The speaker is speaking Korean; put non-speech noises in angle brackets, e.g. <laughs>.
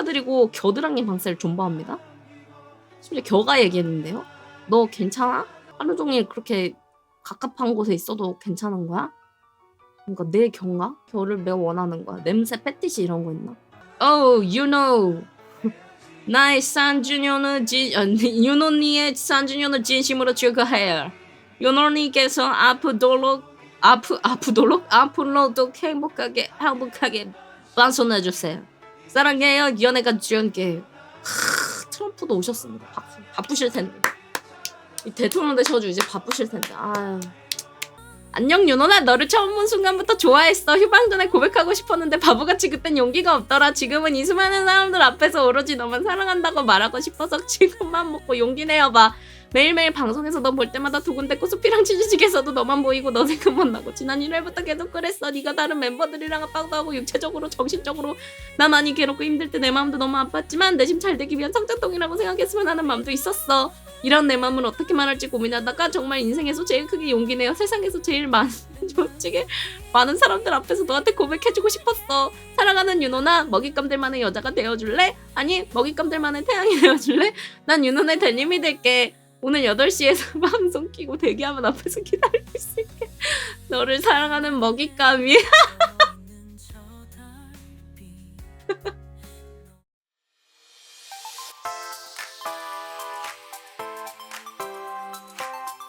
축하드리고 겨드랑이 방셀 존버합니다. 심지어 겨가 얘기했는데요. 너 괜찮아? 하루 종일 그렇게 갑갑한 곳에 있어도 괜찮은 거야? 뭔가 내 견가? 겨를 매우 원하는 거야. 냄새 패티시 이런 거 있나? Oh, you know. <laughs> 나의 산주녀는 진, 아, 윤언니의 산주녀는 진심으로 축하해요. 윤언니께서 앞으로도 아프 아프도록 앞으로도 행복하게 행복하게 반손해주세요. 사랑해요 연애가 주연께 트럼프도 오셨습니다. 바쁘, 바쁘실 텐데 이 대통령 되셔가지고 이제 바쁘실 텐데 아유. 안녕 윤호나. 너를 처음 본 순간부터 좋아했어. 휴방 전에 고백하고 싶었는데 바보같이 그땐 용기가 없더라. 지금은 이 수많은 사람들 앞에서 오로지 너만 사랑한다고 말하고 싶어서 지금만 먹고 용기 내어봐. 매일매일 방송에서 너 볼 때마다 두근대 코스피랑 치즈직에서도 너만 보이고 너 생각만 나고 지난 1회부터 계속 그랬어. 네가 다른 멤버들이랑 합방도 하고 육체적으로 정신적으로 나 많이 괴롭고 힘들 때 내 마음도 너무 아팠지만 내심 잘 되기 위한 성장통이라고 생각했으면 하는 마음도 있었어 이런 내 마음을 어떻게 말할지 고민하다가 정말 인생에서 제일 크게 용기 내어 세상에서 제일 많은 <laughs> 솔직히 많은 사람들 앞에서 너한테 고백해주고 싶었어 사랑하는 윤호나 먹잇감들만의 여자가 되어줄래? 아니 먹잇감들만의 태양이 <laughs> 되어줄래? 난 윤호의 달님이 될게 오늘 8시에서 <laughs> 방송 키고 대기하면 앞에서 기다리고 있을게. 너를 사랑하는 먹잇감이.